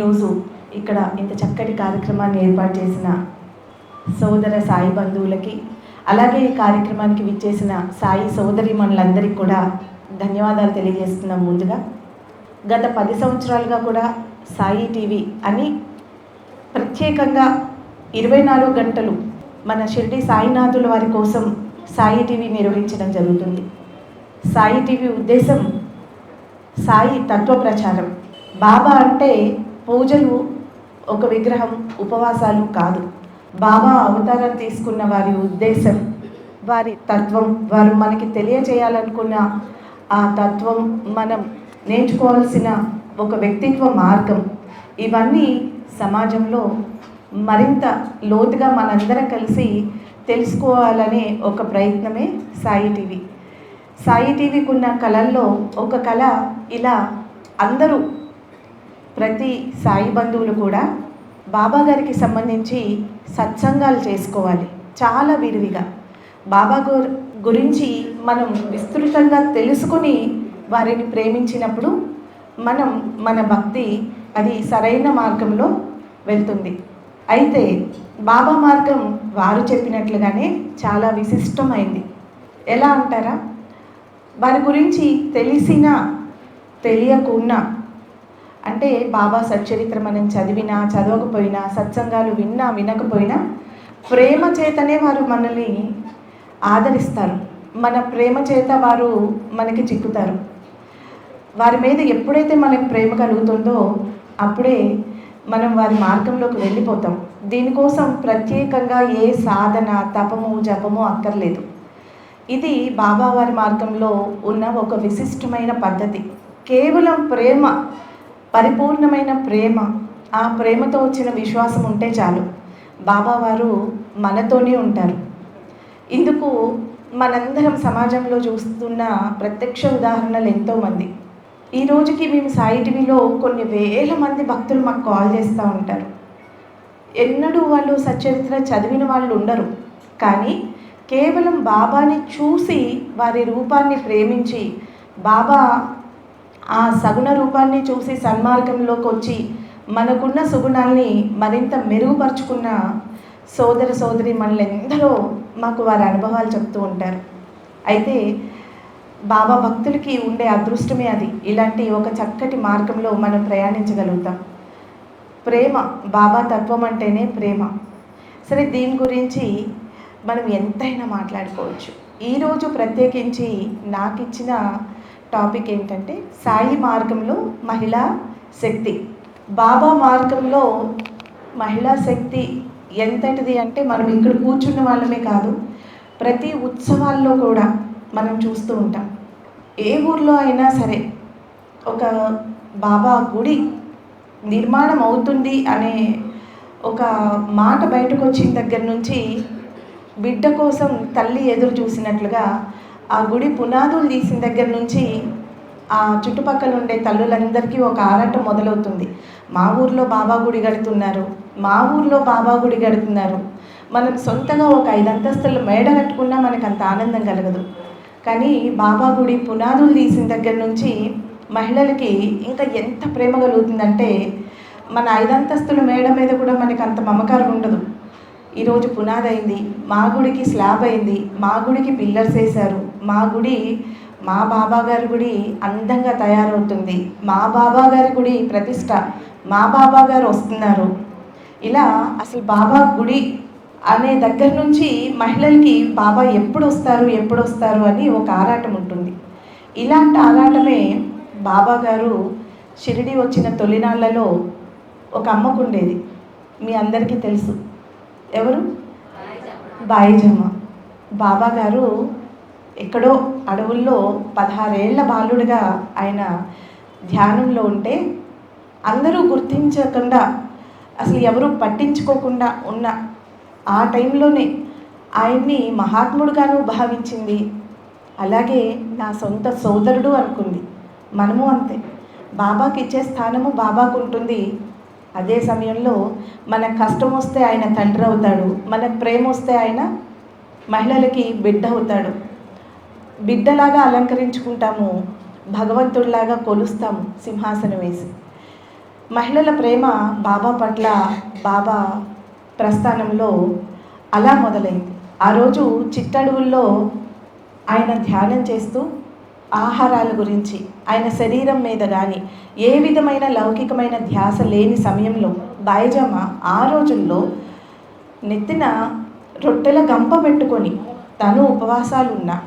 ఈరోజు ఇక్కడ ఇంత చక్కటి కార్యక్రమాన్ని ఏర్పాటు చేసిన సోదర సాయి బంధువులకి అలాగే ఈ కార్యక్రమానికి విచ్చేసిన సాయి సోదరిమణులందరికీ కూడా ధన్యవాదాలు తెలియజేస్తున్నాం ముందుగా. గత పది సంవత్సరాలుగా కూడా సాయి టీవీ అని ప్రత్యేకంగా ఇరవై నాలుగు గంటలు మన షిరిడి సాయినాథుల వారి కోసం సాయి టీవీ నిర్వహించడం జరుగుతుంది. సాయి టీవీ ఉద్దేశం సాయి తత్వ ప్రచారం బాబా అంటే పూజలు ఒక విగ్రహం ఉపవాసాలు కాదు. బాబా అవతారం తీసుకున్న వారి ఉద్దేశం వారి తత్వం వారు మనకి తెలియజేయాలనుకున్న ఆ తత్వం మనం నేర్చుకోవాల్సిన ఒక వ్యక్తిత్వ మార్గం. ఇవన్నీ సమాజంలో మరింత లోతుగా మనందరం కలిసి తెలుసుకోవాలనే ఒక ప్రయత్నమే సాయి టీవీ. సాయి టీవీకి ఉన్న కళల్లో ఒక కళ ఇలా అందరూ ప్రతి సాయి బంధువులు కూడా బాబా గారికి సంబంధించి సత్సంగాలు చేసుకోవాలి. చాలా విరివిగా. బాబా గు- గురించి మనం విస్తృతంగా తెలుసుకొని వారిని ప్రేమించినప్పుడు మనం మన భక్తి అది సరైన మార్గంలో వెళ్తుంది. అయితే బాబా మార్గం వారు చెప్పినట్లుగానే చాలా విశిష్టమైంది. ఎలా అంటారా? వారి గురించి తెలిసినా తెలియకున్నా అంటే బాబా సచ్చరిత్ర మనం చదివినా చదవకపోయినా సత్సంగాలు విన్నా వినకపోయినా ప్రేమ చేతనే వారు మనల్ని ఆదరిస్తారు. మన ప్రేమ చేత వారు మనకి చిక్కుతారు. వారి మీద ఎప్పుడైతే మనకి ప్రేమ కలుగుతుందో అప్పుడే మనం వారి మార్గంలోకి వెళ్ళిపోతాం. దీనికోసం ప్రత్యేకంగా ఏ సాధన తపము జపము అక్కర్లేదు. ఇది బాబా వారి మార్గంలో ఉన్న ఒక విశిష్టమైన పద్ధతి. కేవలం ప్రేమ పరిపూర్ణమైన ప్రేమ ఆ ప్రేమతో వచ్చిన విశ్వాసం ఉంటే చాలు. బాబా వారు మనతోనే ఉంటారు. ఇందుకు మనందరం సమాజంలో చూస్తున్న ప్రత్యక్ష ఉదాహరణలు ఎంతోమంది ఈ రోజుకి మేము సాయి టీవీలో కొన్ని వేల మంది భక్తులు మాకు కాల్ చేస్తూ ఉంటారు. ఎన్నడూ వాళ్ళు సచరిత్ర చదివిన వాళ్ళు ఉండరు. కానీ కేవలం బాబాని చూసి వారి రూపాన్ని ప్రేమించి బాబా ఆ సగుణ రూపాన్ని చూసి సన్మార్గంలోకి వచ్చి మనకున్న సుగుణాల్ని మరింత మెరుగుపరుచుకున్న సోదర సోదరి మనలెందరో మాకు వారి అనుభవాలు చెప్తూ ఉంటారు. అయితే బాబా భక్తులకి ఉండే అదృష్టమే అది. ఇలాంటి ఒక చక్కటి మార్గంలో మనం ప్రయాణించగలుగుతాం. ప్రేమ బాబా తత్వం అంటేనే ప్రేమ. సరే దీని గురించి మనం ఎంతైనా మాట్లాడుకోవచ్చు. ఈరోజు ప్రత్యేకించి నాకు ఇచ్చిన టాపిక్ ఏంటంటే సాయి మార్గంలో మహిళా శక్తి. బాబా మార్గంలో మహిళా శక్తి ఎంతటిది అంటే మనం ఇక్కడ కూర్చున్న వాళ్ళమే కాదు ప్రతి ఉత్సవాల్లో కూడా మనం చూస్తూ ఉంటాం. ఏ ఊర్లో అయినా సరే ఒక బాబా గుడి నిర్మాణం అవుతుంది అనే ఒక మాట బయటకు వచ్చిన దగ్గర నుంచి బిడ్డ కోసం తల్లి ఎదురు చూసినట్లుగా ఆ గుడి పునాదులు తీసిన దగ్గర నుంచి ఆ చుట్టుపక్కల ఉండే తల్లులందరికీ ఒక ఆరాటం మొదలవుతుంది. మా ఊర్లో బాబా గుడి కడుతున్నారు. మా ఊర్లో బాబా గుడి కడుతున్నారు. మనం సొంతంగా ఒక ఐదు అంతస్తులు మేడ కట్టుకున్నా మనకు అంత ఆనందం కలగదు. కానీ బాబా గుడి పునాదులు తీసిన దగ్గర నుంచి మహిళలకి ఇంకా ఎంత ప్రేమ కలుగుతుందంటే మన ఐదంతస్తుల మేడ మీద కూడా మనకి అంత మమకారం ఉండదు. ఈరోజు పునాది అయింది మా గుడికి స్లాబ్ అయింది. మా గుడికి పిల్లర్స్ వేశారు. మా గుడి మా బాబా గారి గుడి అందంగా తయారవుతుంది. మా బాబా గారి గుడి ప్రతిష్ట. మా బాబా గారు వస్తున్నారు. ఇలా అసలు బాబా గుడి అనే దగ్గర నుంచి మహిళలకి బాబా ఎప్పుడు వస్తారు ఎప్పుడు వస్తారు అని ఒక ఆరాటం ఉంటుంది. ఇలాంటి ఆరాటమే బాబా గారు షిరిడి వచ్చిన తొలినాళ్ళలో ఒక అమ్మకు ఉండేది. మీ అందరికీ తెలుసు. ఎవరు? బాయిజమ్మ. బాబా గారు ఎక్కడో అడవుల్లో పదహారేళ్ళ బాలుడిగా ఆయన ధ్యానంలో ఉంటే అందరూ గుర్తించకుండా అసలు ఎవరు పట్టించుకోకుండా ఉన్న ఆ టైంలోనే ఆయన్ని మహాత్ముడుగాను భావించింది. అలాగే నా సొంత సోదరుడు అనుకుంది. మనము అంతే. బాబాకి ఇచ్చే స్థానము బాబాకు ఉంటుంది అదే సమయంలో మన కష్టం వస్తే ఆయన తండ్రి అవుతాడు. మన ప్రేమ వస్తే ఆయన మహిళలకి బిడ్డ అవుతాడు. బిడ్డలాగా అలంకరించుకుంటాము. భగవంతుడిలాగా కొలుస్తాము సింహాసనం వేసి. మహిళల ప్రేమ బాబా పట్ల బాబా ప్రస్థానంలో అలా మొదలైంది. ఆ రోజు చిట్టడువుల్లో ఆయన ధ్యానం చేస్తూ ఆహారాల గురించి ఆయన శరీరం మీద కానీ ఏ విధమైన లౌకికమైన ధ్యాస లేని సమయంలో బాయిజామ ఆ రోజుల్లో నెత్తిన రొట్టెల గంప పెట్టుకొని తను ఉపవాసాలు ఉన్నా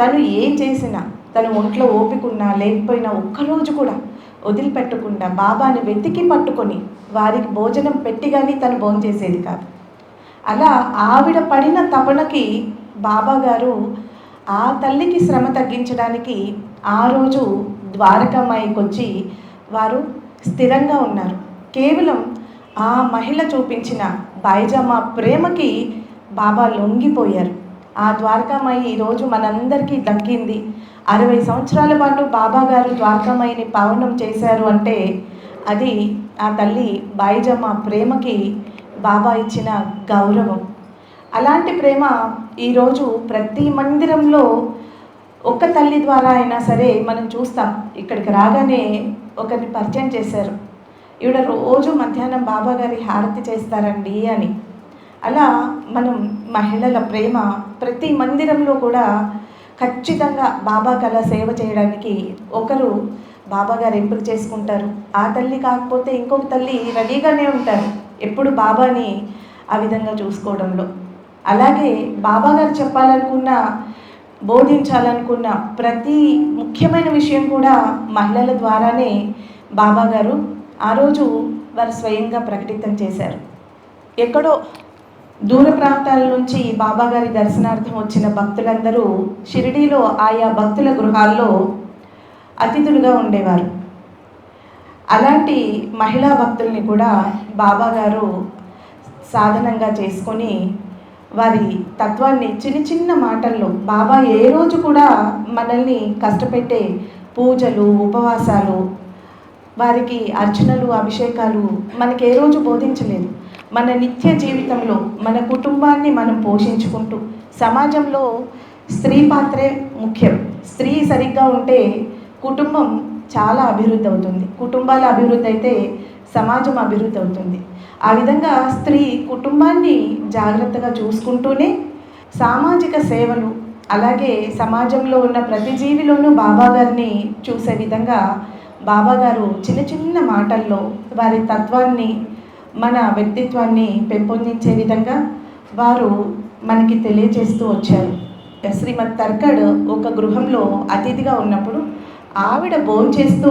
తను ఏం చేసినా తను ఒంట్లో ఓపికన్నా లేకపోయినా ఒక్కరోజు కూడా వదిలిపెట్టకుండా బాబాని వెతికి పట్టుకొని వారికి భోజనం పెట్టి కానీ తను భోంచేసేది కాదు. అలా ఆవిడ పడిన తపనకి బాబా గారు ఆ తల్లికి శ్రమ తగ్గించడానికి ఆ రోజు ద్వారకామాయికి వచ్చి వారు స్థిరంగా ఉన్నారు. కేవలం ఆ మహిళ చూపించిన బాయిజామా ప్రేమకి బాబా లొంగిపోయారు. ఆ ద్వారకామాయి ఈరోజు మనందరికీ దక్కింది. అరవై సంవత్సరాల పాటు బాబా గారు ద్వారకామాయిని పావనం చేశారు అంటే అది ఆ తల్లి బాయిజమ్మ ప్రేమకి బాబా ఇచ్చిన గౌరవం. అలాంటి ప్రేమ ఈరోజు ప్రతి మందిరంలో ఒక్క తల్లి ద్వారా అయినా సరే మనం చూస్తాం. ఇక్కడికి రాగానే ఒకరిని పరిచయం చేశారు. ఈవిడ రోజు మధ్యాహ్నం బాబాగారి హారతి చేస్తారండి అని. అలా మనం మహిళల ప్రేమ ప్రతి మందిరంలో కూడా ఖచ్చితంగా బాబా కళ సేవ చేయడానికి ఒకరు బాబా గారు ఎంపిక చేసుకుంటారు. ఆ తల్లి కాకపోతే ఇంకొక తల్లి రెడీగానే ఉంటారు. ఎప్పుడు బాబాని ఆ విధంగా చూసుకోవడంలో. అలాగే బాబా గారు చెప్పాలనుకున్న బోధించాలనుకున్న ప్రతి ముఖ్యమైన విషయం కూడా మహిళల ద్వారానే బాబా గారు ఆ రోజు వారు స్వయంగా ప్రకటితం చేశారు. ఎక్కడో దూర ప్రాంతాల నుంచి బాబా గారి దర్శనార్థం వచ్చిన భక్తులందరూ షిరిడీలో ఆయా భక్తుల గృహాల్లో అతిథులుగా ఉండేవారు. అలాంటి మహిళా భక్తుల్ని కూడా బాబా గారు సాధనంగా చేసుకొని వారి తత్వాన్ని చిన్న చిన్న మాటల్లో బాబా ఏ రోజు కూడా మనల్ని కష్టపెట్టే పూజలు ఉపవాసాలు వారికి అర్చనలు అభిషేకాలు మనకి ఏ రోజు బోధించలేదు. మన నిత్య జీవితంలో మన కుటుంబాన్ని మనం పోషించుకుంటూ సమాజంలో స్త్రీ పాత్రే ముఖ్యం. స్త్రీ సరిగ్గా ఉంటే కుటుంబం చాలా అభివృద్ధి అవుతుంది. కుటుంబాల అభివృద్ధి అయితే సమాజం అభివృద్ధి అవుతుంది. ఆ విధంగా స్త్రీ కుటుంబాన్ని జాగ్రత్తగా చూసుకుంటూనే సామాజిక సేవలు అలాగే సమాజంలో ఉన్న ప్రతి జీవిలోనూ బాబాగారిని చూసే విధంగా బాబాగారు చిన్న చిన్న మాటల్లో వారి తత్వాన్ని మన వ్యక్తిత్వాన్ని పెంపొందించే విధంగా వారు మనకి తెలియజేస్తూ వచ్చారు. శ్రీమద్ తర్కడ్ ఒక గృహంలో అతిథిగా ఉన్నప్పుడు ఆవిడ భోంచేస్తూ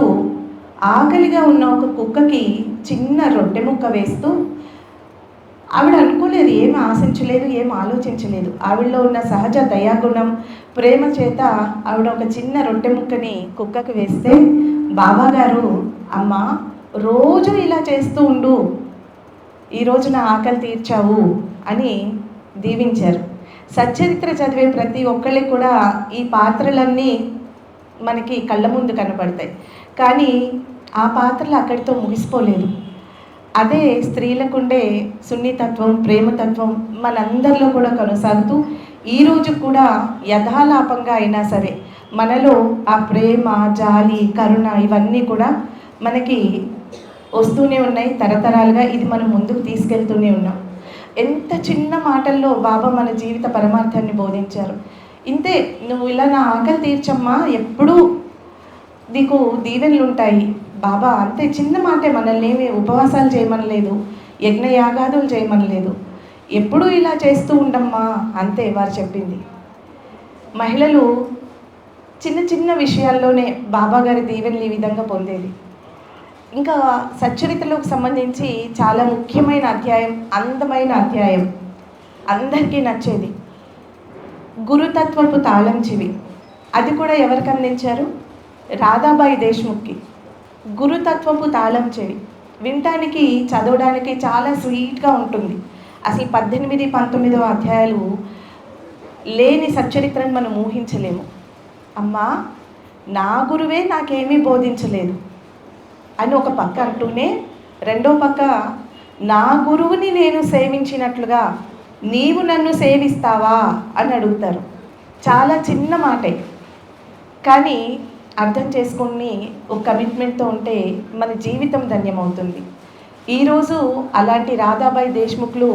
ఆకలిగా ఉన్న ఒక కుక్కకి చిన్న రొట్టె ముక్క వేస్తూ ఆవిడ అనుకోలేదు ఏం ఆశించలేదు ఏం ఆలోచించలేదు. ఆవిడలో ఉన్న సహజ దయాగుణం ప్రేమ చేత ఆవిడ ఒక చిన్న రొట్టె ముక్కని కుక్కకి వేస్తే బాబాగారు అమ్మ రోజు ఇలా చేస్తూ ఉండు. ఈరోజు నా ఆకలి తీర్చావు అని దీవించారు. సచ్చరిత్ర చదివే ప్రతి ఒక్కళ్ళకి కూడా ఈ పాత్రలన్నీ మనకి కళ్ళ ముందు కనపడతాయి. కానీ ఆ పాత్రలు అక్కడితో ముగిసిపోలేదు. అదే స్త్రీలకుండే సున్నితత్వం ప్రేమతత్వం మనందరిలో కూడా కొనసాగుతూ ఈ రోజు కూడా యథాలాపంగా అయినా సరే మనలో ఆ ప్రేమ జాలి కరుణ ఇవన్నీ కూడా మనకి వస్తూనే ఉన్నాయి తరతరాలుగా ఇది మనం ముందుకు తీసుకెళ్తూనే ఉన్నాం. ఎంత చిన్న మాటల్లో బాబా మన జీవిత పరమార్థాన్ని బోధించారు. ఇంతే నువ్వు ఇలా నా ఆకలి తీర్చమ్మా ఎప్పుడూ నీకు దీవెనలు ఉంటాయి. బాబా అంతే చిన్న మాటే మనల్ని ఏమి ఉపవాసాలు చేయమనలేదు. యజ్ఞయాగాదులు చేయమనలేదు. ఎప్పుడూ ఇలా చేస్తూ ఉండమ్మా అంతే వారు చెప్పింది. మహిళలు చిన్న చిన్న విషయాల్లోనే బాబా గారి దీవెనలు ఈ విధంగా పొందేది. ఇంకా సచ్చరితలకు సంబంధించి చాలా ముఖ్యమైన అధ్యాయం అందమైన అధ్యాయం. అందరికీ నచ్చేది గురుతత్వపు తాళం చెవి. అది కూడా ఎవరికి అందించారు రాధాబాయి దేశ్ముఖ్కి గురుతత్వపు తాళం చెవి. వినటానికి చదవడానికి చాలా స్వీట్గా ఉంటుంది. అసలు పద్దెనిమిది పంతొమ్మిదవ అధ్యాయాలు లేని సచ్చరిత్రను మనం ఊహించలేము. అమ్మా నా గురువే నాకేమీ బోధించలేదు. అని ఒక పక్క అంటూనే రెండో పక్క నా గురువుని నేను సేవించినట్లుగా నీవు నన్ను సేవిస్తావా? అని అడుగుతారు. చాలా చిన్న మాటే. కానీ అర్థం చేసుకుని ఒక కమిట్మెంట్తో ఉంటే మన జీవితం ధన్యమవుతుంది. ఈరోజు అలాంటి రాధాబాయి దేశ్ముఖ్లు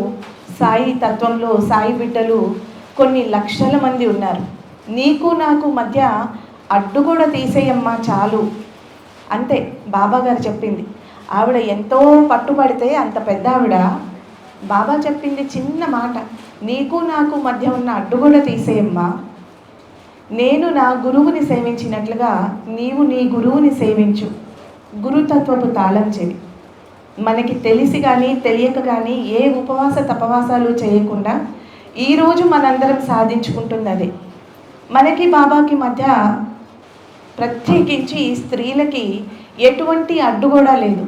సాయి తత్వంలో సాయి బిడ్డలు కొన్ని లక్షల మంది ఉన్నారు. నీకు నాకు మధ్య అడ్డు కూడా తీసేయమ్మా చాలు అంతే బాబా గారు చెప్పింది. ఆవిడ ఎంతో పట్టుబడితే అంత పెద్ద ఆవిడ బాబా చెప్పింది చిన్న మాట. నీకు నాకు మధ్య ఉన్న అడ్డు కూడా తీసేయమ్మా. నేను నా గురువుని సేవించినట్లుగా నీవు నీ గురువుని సేవించు. గురుతత్వపు తాళం చెవి. మనకి తెలిసి కానీ తెలియక కానీ ఏ ఉపవాస తపవాసాలు చేయకుండా ఈరోజు మనందరం సాధించుకుంటుంది అదే మనకి బాబాకి మధ్య ప్రత్యేకించి స్త్రీలకి ఎటువంటి అడ్డు లేదు.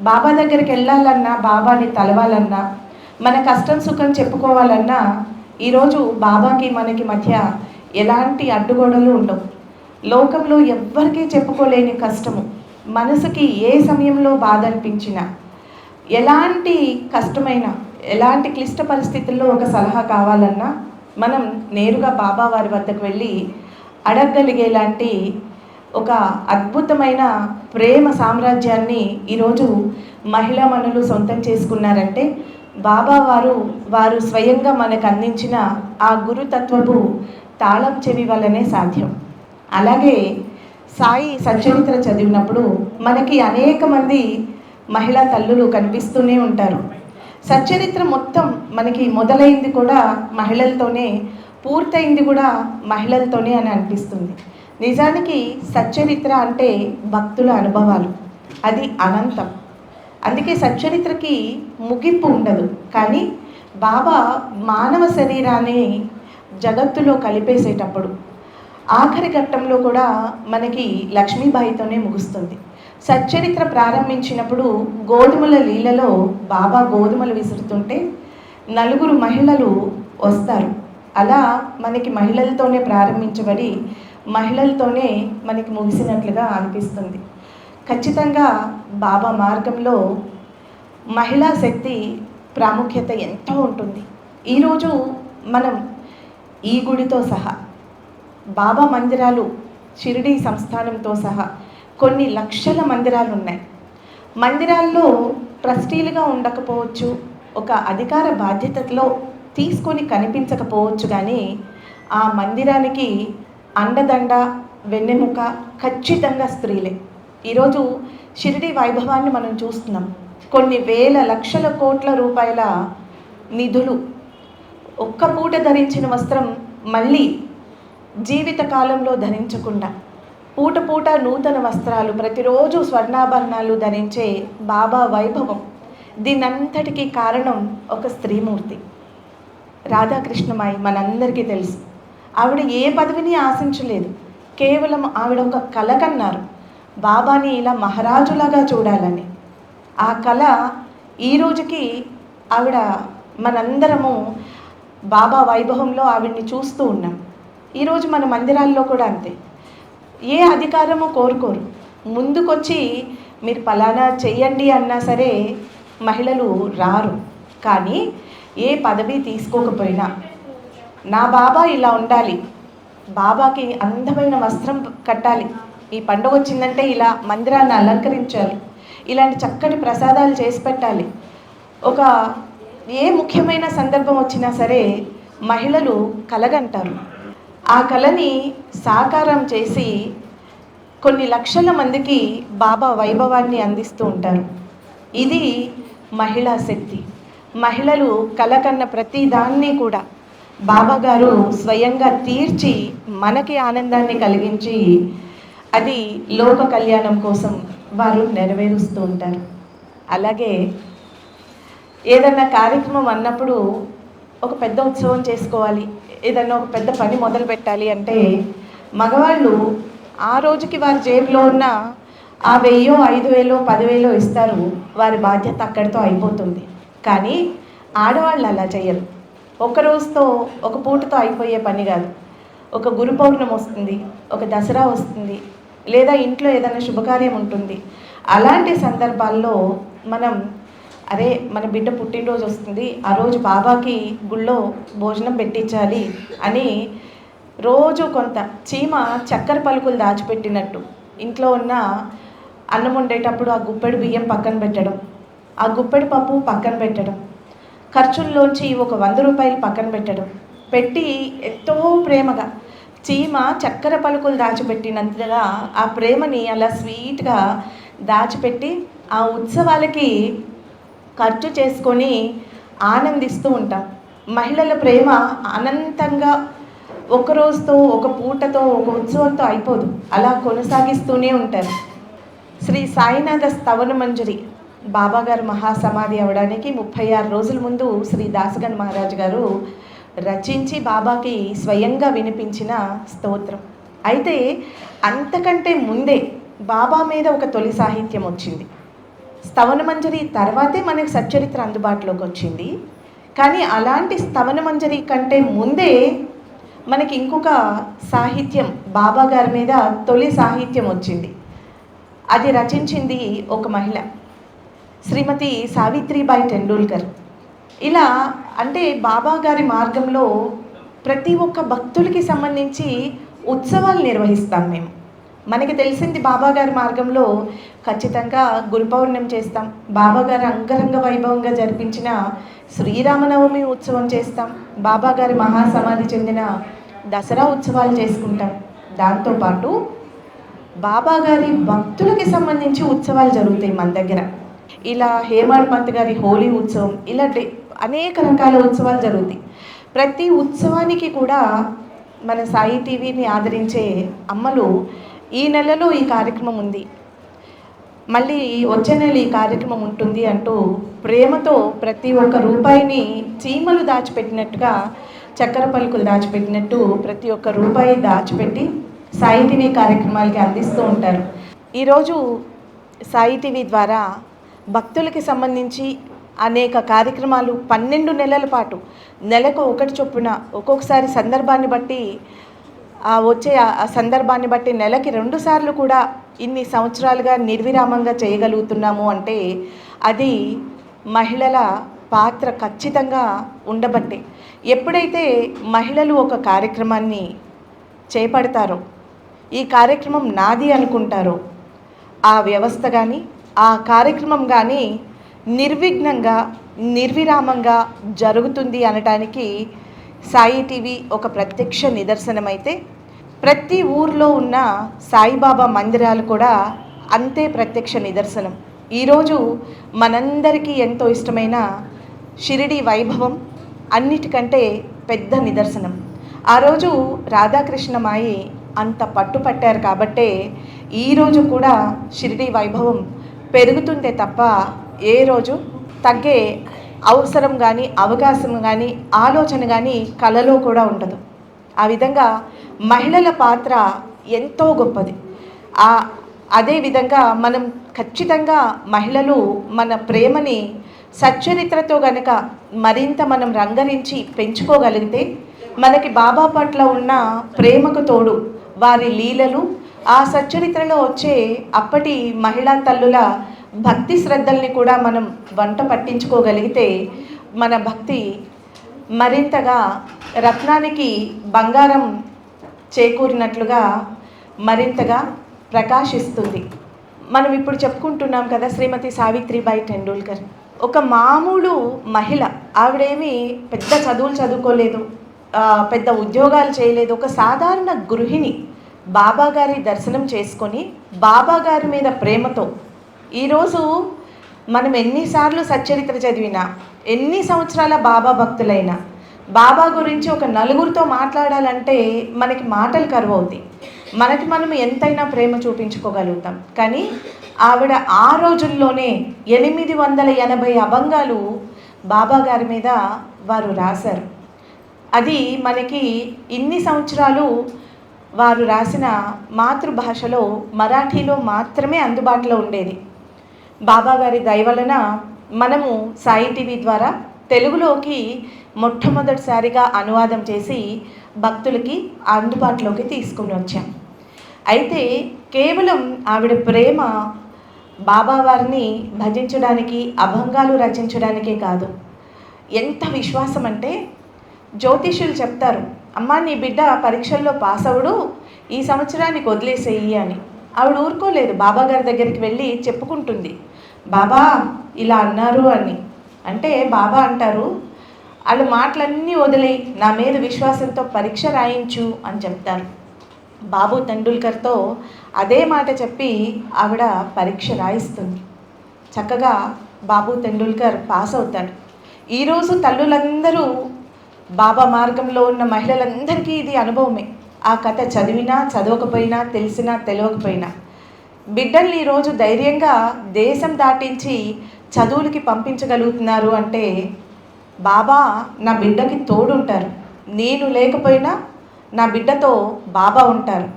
బాబా దగ్గరికి వెళ్ళాలన్నా బాబాని తలవాలన్నా మన కష్టం సుఖం చెప్పుకోవాలన్నా ఈరోజు బాబాకి మనకి మధ్య ఎలాంటి అడ్డుగోడలు ఉండవు. లోకంలో ఎవ్వరికీ చెప్పుకోలేని కష్టము. మనసుకి ఏ సమయంలో బాధ అనిపించినా ఎలాంటి కష్టమైన ఎలాంటి క్లిష్ట పరిస్థితుల్లో ఒక సలహా కావాలన్నా మనం నేరుగా బాబా వారి వద్దకు వెళ్ళి అడగగలిగేలాంటి ఒక అద్భుతమైన ప్రేమ సామ్రాజ్యాన్ని ఈరోజు మహిళా మనులు సొంతం చేసుకున్నారంటే బాబా వారు వారు స్వయంగా మనకు అందించిన ఆ గురుతత్వపు తాళం చెవి వల్లనే సాధ్యం. అలాగే సాయి సచ్చరిత్ర చదివినప్పుడు మనకి అనేక మంది మహిళా తల్లులు కనిపిస్తూనే ఉంటారు. సచ్చరిత్ర మొత్తం మనకి మొదలైంది కూడా మహిళలతోనే పూర్తయింది కూడా మహిళలతోనే అని అనిపిస్తుంది. నిజానికి సచ్చరిత్ర అంటే భక్తుల అనుభవాలు. అది అనంతం. అందుకే సచ్చరిత్రకి ముగింపు ఉండదు. కానీ బాబా మానవ శరీరాన్ని జగత్తులో కలిపేసేటప్పుడు. ఆఖరి ఘట్టంలో కూడా మనకి లక్ష్మీబాయితోనే ముగుస్తుంది. సచ్చరిత్ర ప్రారంభించినప్పుడు గోధుమల లీలలో బాబా గోధుమలు విసురుతుంటే నలుగురు మహిళలు వస్తారు. అలా మనకి మహిళలతోనే ప్రారంభించబడి మహిళలతోనే మనకి ముగిసినట్లుగా అనిపిస్తుంది. ఖచ్చితంగా బాబా మార్గంలో మహిళా శక్తి ప్రాముఖ్యత ఎంతో ఉంటుంది. ఈరోజు మనం ఈ గుడితో సహా బాబా మందిరాలు షిరిడీ సంస్థానంతో సహా కొన్ని లక్షల మందిరాలు ఉన్నాయి మందిరాల్లో ట్రస్టీలుగా ఉండకపోవచ్చు ఒక అధికార బాధ్యతలో తీసుకొని కనిపించకపోవచ్చు కానీ ఆ మందిరానికి అండదండ వెన్నెముక ఖచ్చితంగా స్త్రీలే. ఈరోజు షిరిడి వైభవాన్ని మనం చూస్తున్నాం. కొన్ని వేల లక్షల కోట్ల రూపాయల నిధులు ఒక్క పూట ధరించిన వస్త్రం మళ్ళీ జీవితకాలంలో ధరించకుండా పూట పూట నూతన వస్త్రాలు ప్రతిరోజు స్వర్ణాభరణాలు ధరించే బాబా వైభవం. దీనంతటికీ కారణం ఒక స్త్రీమూర్తి. రాధాకృష్ణమాయి మనందరికీ తెలుసు. ఆవిడ ఏ పదవిని ఆశించలేదు. కేవలం ఆవిడ ఒక కల కన్నారు. బాబాని ఇలా మహారాజులాగా చూడాలని. ఆ కళ ఈ రోజుకి ఆవిడ మనందరము బాబా వైభవంలో ఆవిడ్ని చూస్తూ ఉన్నాం. ఈరోజు మన మందిరాల్లో కూడా అంతే. ఏ అధికారము కోరుకోరు. ముందుకొచ్చి మీరు పలానా చెయ్యండి అన్నా సరే మహిళలు రారు. కానీ ఏ పదవి తీసుకోకపోయినా నా బాబా ఇలా ఉండాలి. బాబాకి అందమైన వస్త్రం కట్టాలి. ఈ పండుగ వచ్చిందంటే ఇలా మందిరాన్ని అలంకరించాలి. ఇలాంటి చక్కటి ప్రసాదాలు చేసి పెట్టాలి. ఒక ఏ ముఖ్యమైన సందర్భం వచ్చినా సరే మహిళలు కలగంటారు. ఆ కళని సాకారం చేసి కొన్ని లక్షల మందికి బాబా వైభవాన్ని అందిస్తూ ఉంటారు. ఇది మహిళా శక్తి. మహిళలు కలకన్న ప్రతి దాన్ని కూడా బాబా గారు స్వయంగా తీర్చి మనకి ఆనందాన్ని కలిగించి అది లోక కళ్యాణం కోసం వారు నెరవేరుస్తూ ఉంటారు. అలాగే ఏదన్నా కార్యక్రమం అన్నప్పుడు ఒక పెద్ద ఉత్సవం చేసుకోవాలి ఏదన్నా ఒక పెద్ద పని మొదలు పెట్టాలి అంటే మగవాళ్ళు ఆ రోజుకి వారి జేబులో ఉన్న ఆ వెయ్యో ఐదు వేలో పదివేలో ఇస్తారు వారి బాధ్యత అక్కడితో అయిపోతుంది. కానీ ఆడవాళ్ళు అలా చేయరు ఒక రోజుతో ఒక పూటతో అయిపోయే పని కాదు. ఒక గురు పౌర్ణమి వస్తుంది ఒక దసరా వస్తుంది లేదా ఇంట్లో ఏదైనా శుభకార్యం ఉంటుంది. అలాంటి సందర్భాల్లో మనం అరే మన బిడ్డ పుట్టినరోజు వస్తుంది ఆ రోజు బాబాకి గుళ్ళో భోజనం పెట్టించాలి అని రోజు కొంత చీమ చక్కెర పలుకులు దాచిపెట్టినట్టు. ఇంట్లో ఉన్న అన్నం వండేటప్పుడు ఆ గుప్పెడు బియ్యం పక్కన పెట్టడం ఆ గుప్పెడు పప్పు పక్కన పెట్టడం ఖర్చుల్లోంచి ఒక వంద రూపాయలు పక్కన పెట్టడం పెట్టి ఎంతో ప్రేమగా చీమ చక్కెర పలుకులు దాచిపెట్టినంతగా ఆ ప్రేమని అలా స్వీట్గా దాచిపెట్టి ఆ ఉత్సవాలకి ఖర్చు చేసుకొని ఆనందిస్తూ ఉంటాం. మహిళల ప్రేమ అనంతంగా ఒక రోజుతో ఒక పూటతో ఒక ఉత్సవంతో అయిపోదు. అలా కొనసాగిస్తూనే ఉంటారు. శ్రీ సాయినాథ స్తవన మంజరి బాబాగారు మహాసమాధి అవడానికి ముప్పై ఆరు రోజుల ముందు శ్రీ దాసగన్ మహారాజ్ గారు రచించి బాబాకి స్వయంగా వినిపించిన స్తోత్రం. అయితే అంతకంటే ముందే బాబా మీద ఒక తొలి సాహిత్యం వచ్చింది. స్తవన మంజరి తర్వాతే మనకి సచ్చరిత్ర అందుబాటులోకి వచ్చింది. కానీ అలాంటి స్తవన మంజరి కంటే ముందే మనకి ఇంకొక సాహిత్యం బాబా గారి మీద తొలి సాహిత్యం వచ్చింది. అది రచించింది ఒక మహిళ శ్రీమతి సావిత్రిబాయి టెండూల్కర్. ఇలా అంటే బాబా గారి మార్గంలో ప్రతి ఒక్క భక్తులకి సంబంధించి ఉత్సవాలు నిర్వహిస్తాం మేము. మనకి తెలిసింది బాబా గారి మార్గంలో ఖచ్చితంగా గురు పౌర్ణమి చేస్తాం. బాబా గారు అంగరంగ వైభవంగా జరిపించిన శ్రీరామనవమి ఉత్సవం చేస్తాం. బాబా గారి మహాసమాధి చెందిన దసరా ఉత్సవాలు చేసుకుంటాం. దాంతోపాటు బాబా గారి భక్తులకి సంబంధించి ఉత్సవాలు జరుగుతాయి మన దగ్గర. ఇలా హేమాడ్ పంత్ గారి హోలీ ఉత్సవం ఇలా అనేక రకాల ఉత్సవాలు జరుగుతాయి. ప్రతి ఉత్సవానికి కూడా మన సాయి టీవీని ఆదరించే అమ్మలు ఈ నెలలో ఈ కార్యక్రమం ఉంది. మళ్ళీ వచ్చే నెల ఈ కార్యక్రమం ఉంటుంది అంటూ ప్రేమతో ప్రతి ఒక్క రూపాయిని చీమలు దాచిపెట్టినట్టుగా చక్కెర పలుకులు దాచిపెట్టినట్టు ప్రతి ఒక్క రూపాయి దాచిపెట్టి సాయి టీవీ కార్యక్రమాలకి అందిస్తూ ఉంటారు. ఈరోజు సాయి టీవీ ద్వారా భక్తులకి సంబంధించి అనేక కార్యక్రమాలు పన్నెండు నెలల పాటు నెలకు ఒకటి చొప్పున ఒక్కొక్కసారి సందర్భాన్ని బట్టి వచ్చే ఆ- ఆ సందర్భాన్ని బట్టి నెలకి రెండు సార్లు కూడా ఇన్ని సంవత్సరాలుగా నిర్విరామంగా చేయగలుగుతున్నాము అంటే అది మహిళల పాత్ర ఖచ్చితంగా ఉండబట్టే. ఎప్పుడైతే మహిళలు ఒక కార్యక్రమాన్ని చేపడతారో ఈ కార్యక్రమం నాది అనుకుంటారో ఆ వ్యవస్థ కానీ ఆ కార్యక్రమం కానీ నిర్విఘ్నంగా నిర్విరామంగా జరుగుతుంది అనటానికి సాయి టీవీ ఒక ప్రత్యక్ష నిదర్శనమైతే ప్రతి ఊర్లో ఉన్న సాయిబాబా మందిరాలు కూడా అంతే ప్రత్యక్ష నిదర్శనం. ఈరోజు మనందరికీ ఎంతో ఇష్టమైన షిరిడి వైభవం అన్నిటికంటే పెద్ద నిదర్శనం. ఆ రోజు రాధాకృష్ణమాయి అంత పట్టుపట్టారు కాబట్టే ఈరోజు కూడా షిరిడి వైభవం పెరుగుతుందే తప్ప ఏ రోజు తగ్గే అవసరం కానీ అవకాశం కానీ ఆలోచన కానీ కళలో కూడా ఉండదు. ఆ విధంగా మహిళల పాత్ర ఎంతో గొప్పది. ఆ అదేవిధంగా మనం ఖచ్చితంగా మహిళలు మన ప్రేమని సచ్చరిత్రతో గనక మరింత మనం రంగరించి పెంచుకోగలిగితే మనకి బాబా పట్ల ఉన్న ప్రేమకు తోడు వారి లీలలు ఆ సచ్చరిత్రలో వచ్చే అప్పటి మహిళా తల్లుల భక్తి శ్రద్ధల్ని కూడా మనం వంట పట్టించుకోగలిగితే మన భక్తి మరింతగా రత్నానికి బంగారం చేకూరినట్లుగా మరింతగా ప్రకాశిస్తుంది. మనం ఇప్పుడు చెప్పుకుంటున్నాం కదా శ్రీమతి సావిత్రిబాయి టెండూల్కర్. ఒక మామూలు మహిళ ఆవిడేమి పెద్ద చదువులు చదువుకోలేదు పెద్ద ఉద్యోగాలు చేయలేదు. ఒక సాధారణ గృహిణి బాబాగారి దర్శనం చేసుకొని బాబాగారి మీద ప్రేమతో ఈరోజు మనం ఎన్నిసార్లు సచ్చరిత్ర చదివినా ఎన్ని సంవత్సరాల బాబా భక్తులైనా బాబా గురించి ఒక నలుగురితో మాట్లాడాలంటే మనకి మాటలు కరువు అవుతాయి మనకి మనం ఎంతైనా ప్రేమ చూపించుకోగలుగుతాం. కానీ ఆవిడ ఆ రోజుల్లోనే ఎనిమిది వందల ఎనభై అభంగాలు బాబా గారి మీద వారు రాశారు. అది మనకి ఇన్ని సంవత్సరాలు వారు రాసిన మాతృభాషలో మరాఠీలో మాత్రమే అందుబాటులో ఉండేది. బాబా గారి దయ వలన మనము సాయి టీవీ ద్వారా తెలుగులోకి మొట్టమొదటిసారిగా అనువాదం చేసి భక్తులకి అందుబాటులోకి తీసుకుని వచ్చాం. అయితే కేవలం ఆవిడ ప్రేమ బాబావారిని భజించడానికి అభంగాలు రచించడానికే కాదు. ఎంత విశ్వాసం అంటే జ్యోతిష్యులు చెప్తారు అమ్మా నీ బిడ్డ పరీక్షల్లో పాస్ అవడు ఈ సంవత్సరానికి వదిలేసేయి అని. ఆవిడ ఊరుకోలేదు బాబాగారి దగ్గరికి వెళ్ళి చెప్పుకుంటుంది. బాబా ఇలా అన్నారు అని. అంటే బాబా అంటారు. వాళ్ళ మాటలన్నీ వదిలేయి నా మీద విశ్వాసంతో పరీక్ష రాయించు అని చెప్తారు. బాబు తెండూల్కర్తో అదే మాట చెప్పి ఆవిడ పరీక్ష రాయిస్తుంది. చక్కగా బాబు తెండూల్కర్ పాస్ అవుతాడు. ఈరోజు తల్లులందరూ బాబా మార్గంలో ఉన్న మహిళలందరికీ ఇది అనుభవమే. ఆ కథ చదివినా చదవకపోయినా తెలిసినా తెలియకపోయినా. బిడ్డల్ని ఈరోజు ధైర్యంగా దేశం దాటించి చదువులకి పంపించగలుగుతున్నారు అంటే బాబా నా బిడ్డకి తోడుంటారు. నేను లేకపోయినా నా బిడ్డతో బాబా ఉంటారు.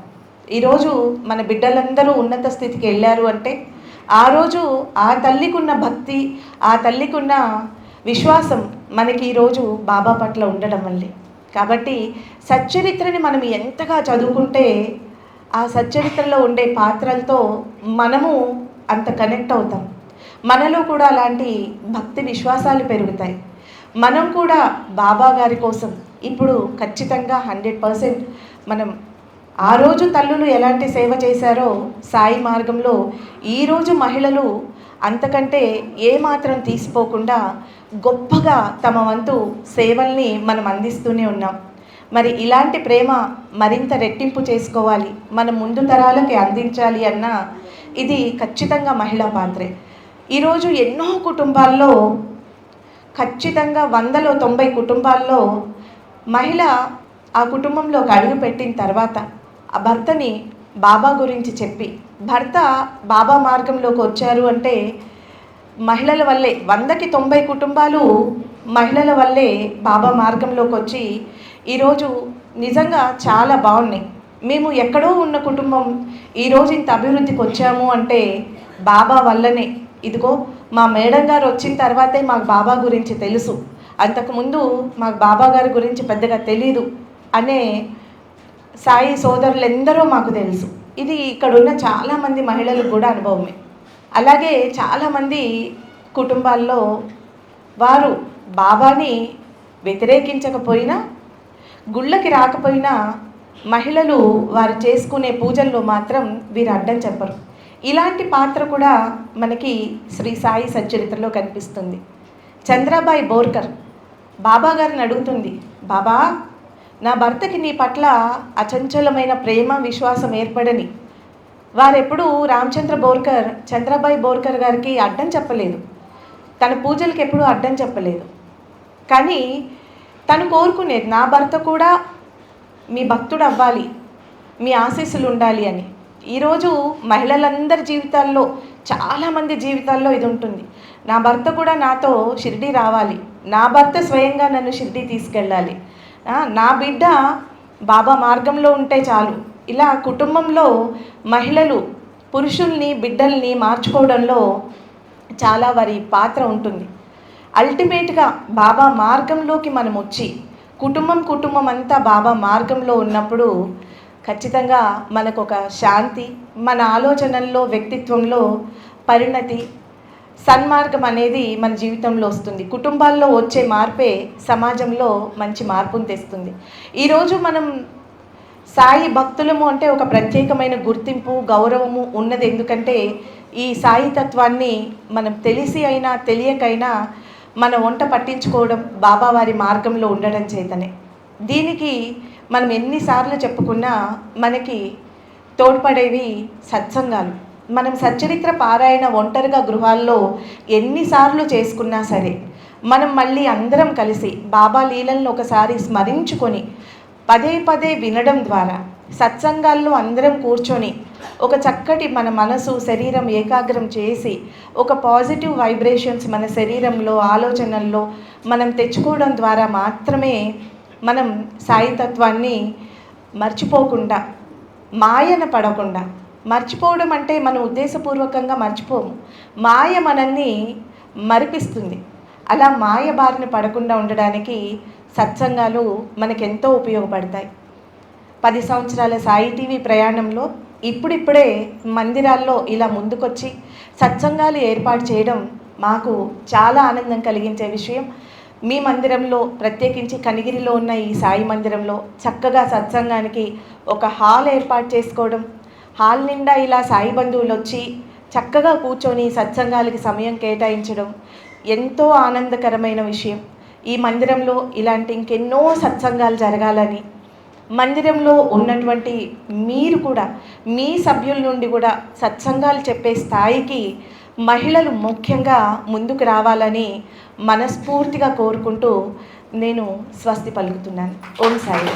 ఈరోజు మన బిడ్డలందరూ ఉన్నత స్థితికి వెళ్ళారు అంటే ఆ రోజు ఆ తల్లికున్న భక్తి ఆ తల్లికి ఉన్న విశ్వాసం మనకి ఈరోజు బాబా పట్ల ఉండడం వల్లే. కాబట్టి సచ్చరిత్రని మనం ఎంతగా చదువుకుంటే ఆ సచ్చరిత్రలో ఉండే పాత్రలతో మనము అంత కనెక్ట్ అవుతాం. మనలో కూడా అలాంటి భక్తి విశ్వాసాలు పెరుగుతాయి. మనం కూడా బాబా గారి కోసం ఇప్పుడు ఖచ్చితంగా హండ్రెడ్ పర్సెంట్ మనం ఆ రోజు తల్లులు ఎలాంటి సేవ చేశారో సాయి మార్గంలో ఈరోజు మహిళలు అంతకంటే ఏమాత్రం తీసిపోకుండా గొప్పగా తమ వంతు సేవల్ని మనం అందిస్తూనే ఉన్నాం. మరి ఇలాంటి ప్రేమ మరింత రెట్టింపు చేసుకోవాలి మన ముందు తరాలకి అందించాలి అన్న ఇది ఖచ్చితంగా మహిళా పాత్రే. ఈరోజు ఎన్నో కుటుంబాల్లో ఖచ్చితంగా వందలో తొంభై కుటుంబాల్లో మహిళ ఆ కుటుంబంలోకి అడుగు పెట్టిన తర్వాత ఆ భర్తని బాబా గురించి చెప్పి భర్త బాబా మార్గంలోకి వచ్చారు అంటే మహిళల వల్లే వందకి తొంభై కుటుంబాలు మహిళల వల్లే బాబా మార్గంలోకి వచ్చి ఈరోజు నిజంగా చాలా బాగున్నాయి. మేము ఎక్కడో ఉన్న కుటుంబం ఈరోజు ఇంత అభివృద్ధికి వచ్చాము అంటే బాబా వల్లనే. ఇదిగో మా మేడం గారు వచ్చిన తర్వాతే మాకు బాబా గురించి తెలుసు. అంతకుముందు మాకు బాబా గారి గురించి పెద్దగా తెలీదు అనే సాయి సోదరులు ఎందరో మాకు తెలుసు. ఇది ఇక్కడ ఉన్న చాలామంది మహిళలకు కూడా అనుభవమే. అలాగే చాలామంది కుటుంబాల్లో వారు బాబాని వ్యతిరేకించకపోయినా గుళ్ళకి రాకపోయినా మహిళలు వారు చేసుకునే పూజల్లో మాత్రం వీరు అడ్డం చెప్పరు. ఇలాంటి పాత్ర కూడా మనకి శ్రీ సాయి సచ్చరిత్రలో కనిపిస్తుంది. చంద్రాబాయి బోర్కర్ బాబా గారిని అడుగుతుంది బాబా నా భర్తకి నీ పట్ల అచంచలమైన ప్రేమ విశ్వాసం ఏర్పడని. వారెప్పుడూ రామచంద్ర బోర్కర్ చంద్రబాయి బోర్కర్ గారికి అడ్డం చెప్పలేదు. తన పూజలకు ఎప్పుడూ అడ్డం చెప్పలేదు. కానీ తను కోరుకునేది నా భర్త కూడా మీ భక్తుడు అవ్వాలి మీ ఆశీస్సులు ఉండాలి అని. ఈరోజు మహిళలందరి జీవితాల్లో చాలామంది జీవితాల్లో ఇది ఉంటుంది నా భర్త కూడా నాతో షిరిడి రావాలి. నా భర్త స్వయంగా నన్ను షిరిడి తీసుకెళ్ళాలి. నా బిడ్డ బాబా మార్గంలో ఉంటే చాలు. ఇలా కుటుంబంలో మహిళలు పురుషుల్ని బిడ్డల్ని మార్చుకోవడంలో చాలా వారి పాత్ర ఉంటుంది. అల్టిమేట్గా బాబా మార్గంలోకి మనం వచ్చి కుటుంబం కుటుంబం అంతా బాబా మార్గంలో ఉన్నప్పుడు ఖచ్చితంగా మనకు ఒక శాంతి మన ఆలోచనల్లో వ్యక్తిత్వంలో పరిణతి సన్మార్గం అనేది మన జీవితంలో వస్తుంది. కుటుంబాల్లో వచ్చే మార్పే సమాజంలో మంచి మార్పును తెస్తుంది. ఈరోజు మనం సాయి భక్తులము అంటే ఒక ప్రత్యేకమైన గుర్తింపు గౌరవము ఉన్నది. ఎందుకంటే ఈ సాయి తత్వాన్ని మనం తెలిసి అయినా తెలియకైనా మన వంట పట్టించుకోవడం బాబావారి మార్గంలో ఉండడం చేతనే. దీనికి మనం ఎన్నిసార్లు చెప్పుకున్నా మనకి తోడ్పడేవి సత్సంగాలు. మనం సచ్చరిత్ర పారాయణ ఒంటరిగా గృహాల్లో ఎన్నిసార్లు చేసుకున్నా సరే మనం మళ్ళీ అందరం కలిసి బాబా లీలలను ఒకసారి స్మరించుకొని పదే పదే వినడం ద్వారా సత్సంగాల్లో అందరం కూర్చొని ఒక చక్కటి మన మనసు శరీరం ఏకాగ్రం చేసి ఒక పాజిటివ్ వైబ్రేషన్స్ మన శరీరంలో ఆలోచనల్లో మనం తెచ్చుకోవడం ద్వారా మాత్రమే మనం సాయితత్వాన్ని మర్చిపోకుండా మాయన పడకుండా మర్చిపోవడం అంటే మనం ఉద్దేశపూర్వకంగా మర్చిపోము. మాయ మనల్ని మరిపిస్తుంది. అలా మాయ బారిన పడకుండా ఉండడానికి సత్సంగాలు మనకెంతో ఉపయోగపడతాయి. పది సంవత్సరాల సాయి టీవీ ప్రయాణంలో ఇప్పుడిప్పుడే మందిరాల్లో ఇలా ముందుకొచ్చి సత్సంగాలు ఏర్పాటు చేయడం మాకు చాలా ఆనందం కలిగించే విషయం. మీ మందిరంలో ప్రత్యేకించి కనిగిరిలో ఉన్న ఈ సాయి మందిరంలో చక్కగా సత్సంగానికి ఒక హాల్ ఏర్పాటు చేసుకోవడం హాల్ నిండా ఇలా సాయి బంధువులు వచ్చి చక్కగా కూర్చొని సత్సంగాలకి సమయం కేటాయించడం ఎంతో ఆనందకరమైన విషయం. ఈ మందిరంలో ఇలాంటి ఇంకెన్నో సత్సంగాలు జరగాలని మందిరంలో ఉన్నటువంటి మీరు కూడా మీ సభ్యుల నుండి కూడా సత్సంగాలు చెప్పే స్థాయికి మహిళలు ముఖ్యంగా ముందుకు రావాలని మనస్ఫూర్తిగా కోరుకుంటూ నేను స్వస్తి పలుకుతున్నాను. ఓం సాయి.